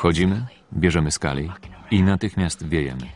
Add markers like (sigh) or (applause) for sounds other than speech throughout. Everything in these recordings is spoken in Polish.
Wchodzimy, bierzemy skali i natychmiast wiejemy.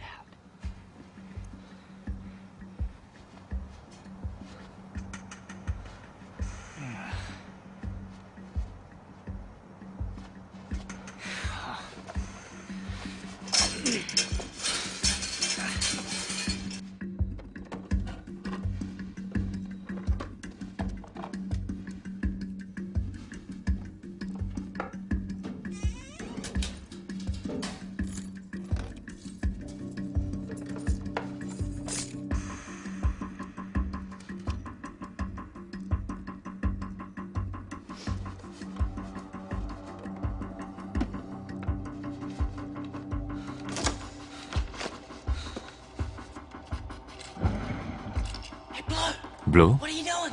Blue?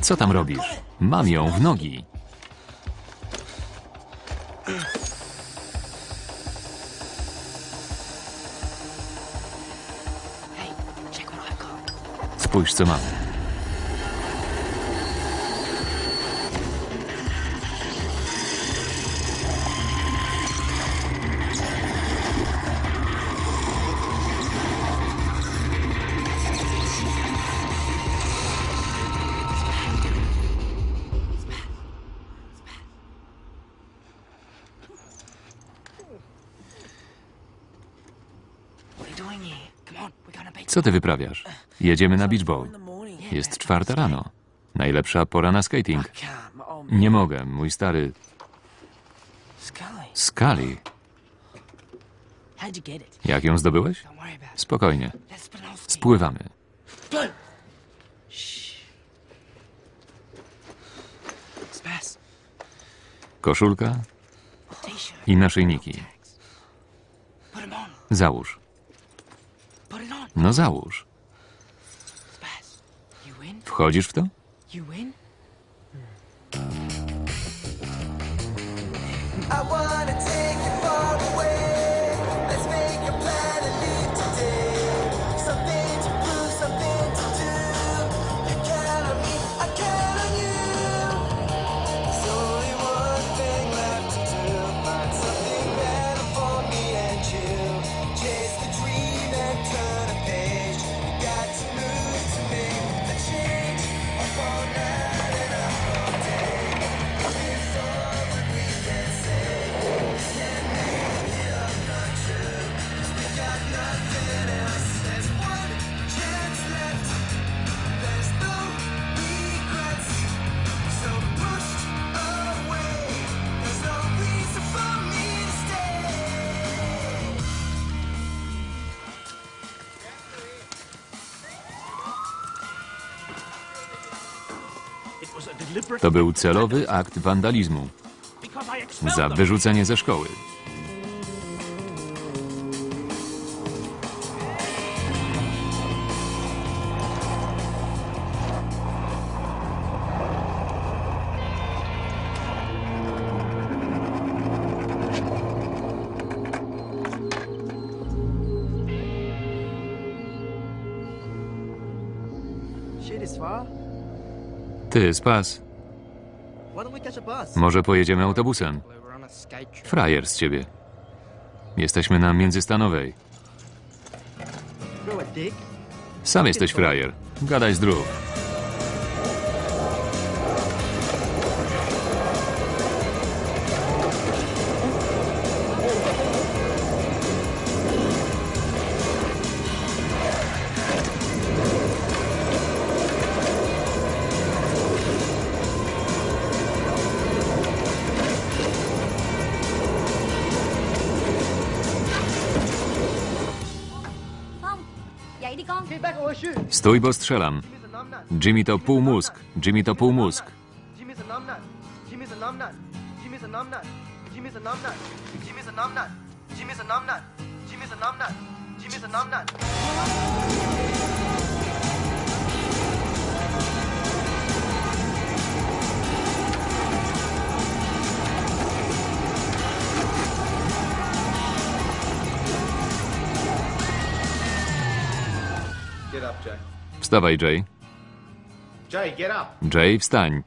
Co tam robisz? Mam ją w nogi. Spójrz, co mamy. Co ty wyprawiasz? Jedziemy na beach bowl. Jest czwarta rano. Najlepsza pora na skating. Nie mogę, mój stary... Skali. Jak ją zdobyłeś? Spokojnie. Spływamy. Koszulka i naszyjniki. Załóż. No załóż. Wchodzisz w to? I wanna To był celowy akt wandalizmu. Za wyrzucenie ze szkoły. Ty, Spas, może pojedziemy autobusem? Frajer z ciebie. Jesteśmy na międzystanowej. Sam jesteś frajer. Gadaj zdrów. Stój, bo strzelam. Jimmy to pół mózg. Jimmy to pół mózg. Jimmy's Wstawaj, Jay. Jay, get up. Jay, wstań.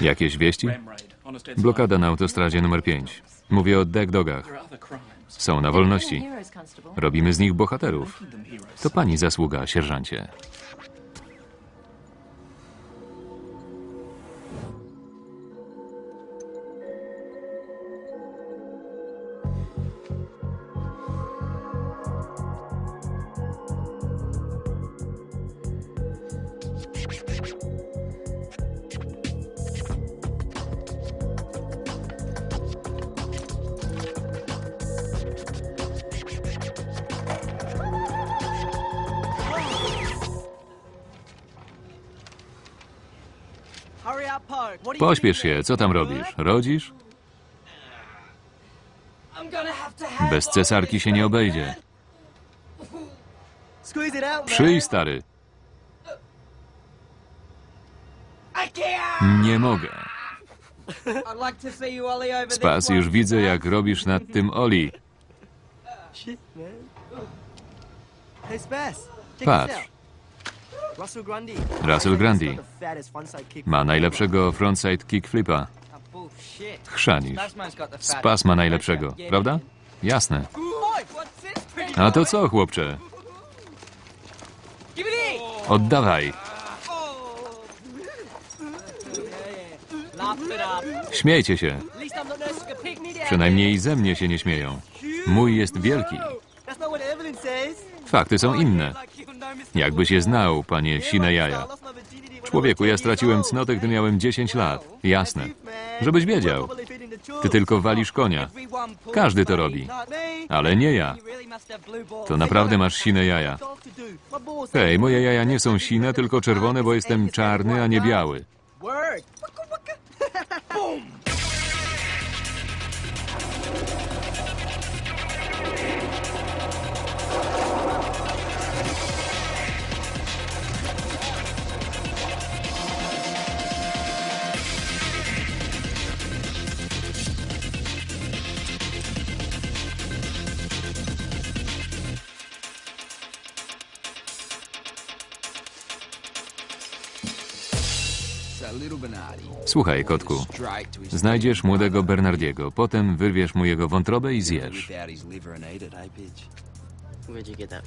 Jakieś wieści? Blokada na autostradzie numer 5. Mówię o deck dogach. Są na wolności. Robimy z nich bohaterów. To pani zasługa, sierżancie. Pośpiesz się, co tam robisz? Rodzisz? Bez cesarki się nie obejdzie. Przyj, stary. Nie mogę. Spas, już widzę, jak robisz nad tym Oli. Patrz. Frontside kick. Ma najlepszego frontside kickflipa. Chrzanisz. Spas ma najlepszego, prawda? Jasne. A to co, chłopcze? Oddawaj. Śmiejcie się. Przynajmniej ze mnie się nie śmieją. Mój jest wielki. Fakty są inne. Jakbyś je znał, panie sine jaja. Człowieku, ja 10 straciłem cnotę, gdy miałem 10 lat. Jasne. Żebyś wiedział. Ty tylko walisz konia. Każdy to robi. Ale nie ja. To naprawdę masz sine jaja. Hej, moje jaja nie są sine, tylko czerwone, bo jestem czarny, a nie biały. (laughs) Słuchaj, kotku. Znajdziesz młodego Bernardiego, potem wyrwiesz mu jego wątrobę i zjesz.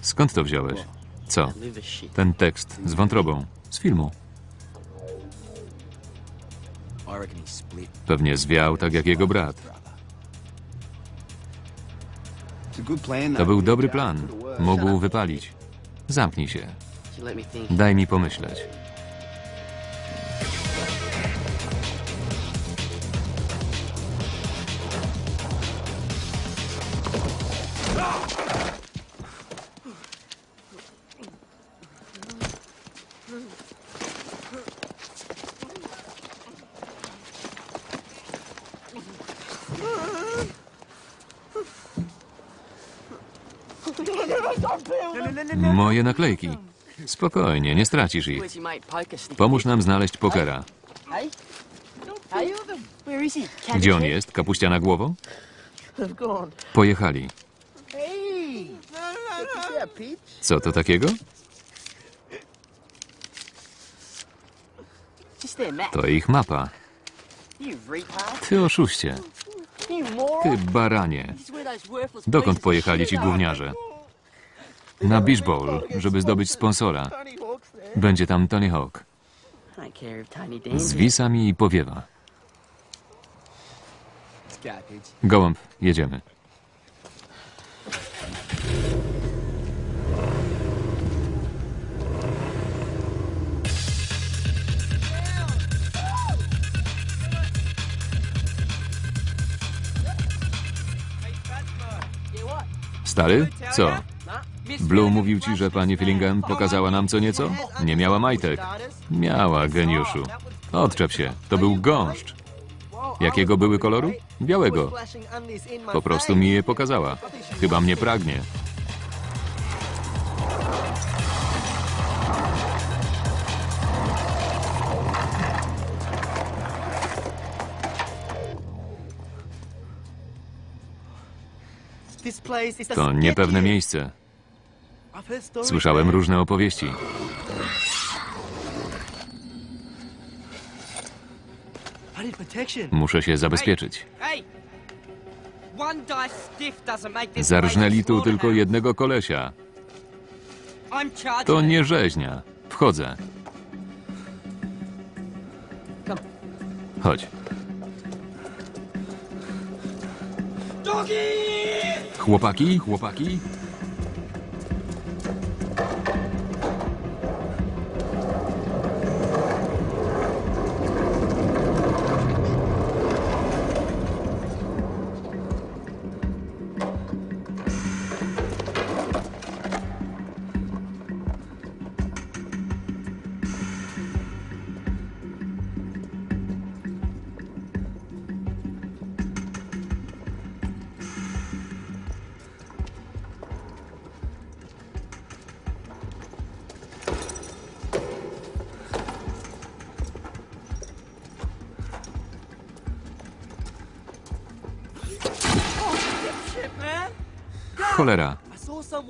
Skąd to wziąłeś? Co? Ten tekst z wątrobą. Z filmu. Pewnie zwiał tak jak jego brat. To był dobry plan. Mógł wypalić. Zamknij się. Daj mi pomyśleć. Moje naklejki. Spokojnie, nie stracisz ich. Pomóż nam znaleźć pokera. Gdzie on jest? Kapuściana głową? They've gone. Pojechali. Co to takiego? To ich mapa. Ty oszuście. Ty baranie. Dokąd pojechali ci gówniarze? Na Beach Bowl, żeby zdobyć sponsora. Będzie tam Tony Hawk. I don't care if Tony Danza. Z wisami i powiewa. Gołąb, jedziemy. Stary? Co? Blue mówił ci, że pani Fillingham pokazała nam co nieco? Nie miała majtek. Miała, geniuszu. Odczep się, to był gąszcz. Jakiego były koloru? Białego. Po prostu mi je pokazała. Chyba mnie pragnie. To niepewne miejsce. Słyszałem różne opowieści. Muszę się zabezpieczyć. Zarżnęli tu tylko jednego kolesia. To nie rzeźnia. Wchodzę. Chodź. Chłopaki, chłopaki. Cholera.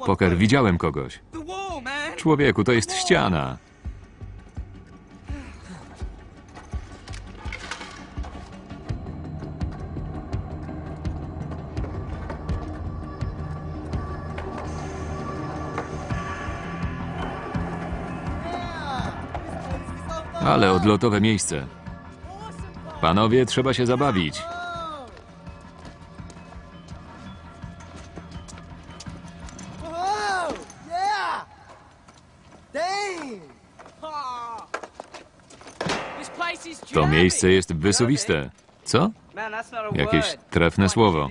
Poker, widziałem kogoś. Człowieku, to jest ściana. Ale odlotowe miejsce. Panowie, trzeba się zabawić. To miejsce jest wysuwiste. Co? Jakieś trefne słowo.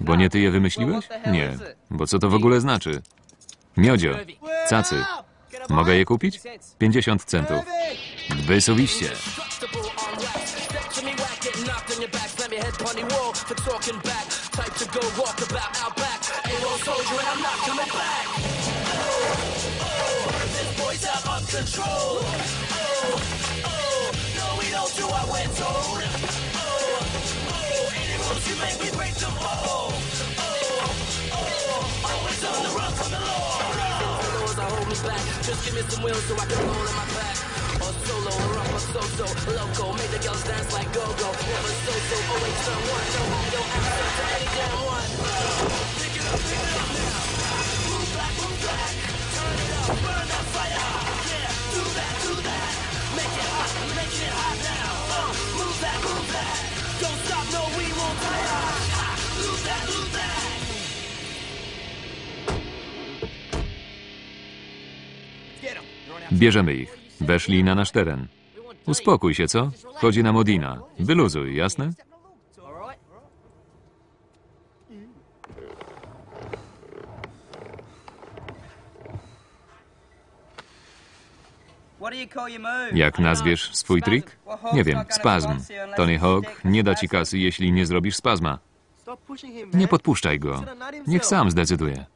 Bo nie ty je wymyśliłeś? Nie. Bo co to w ogóle znaczy? Miodzio. Cacy. Mogę je kupić? 50 centów. Wysuwiście. slack. Just give me some wheels so I can roll on my back. Or solo, or up, or so-so, loco. Make the girls dance like go-go. Never so-so, always someone. No, I don't answer to any damn one. Pick it up, pick it up now. Move back, move back. Turn it up, burn. Bierzemy ich. Weszli na nasz teren. Uspokój się, co? Chodzi nam o Dina. Wyluzuj, jasne? Jak nazwiesz swój trik? Nie wiem, spazm. Tony Hawk nie da ci kasy, jeśli nie zrobisz spazma. Nie podpuszczaj go. Niech sam zdecyduje.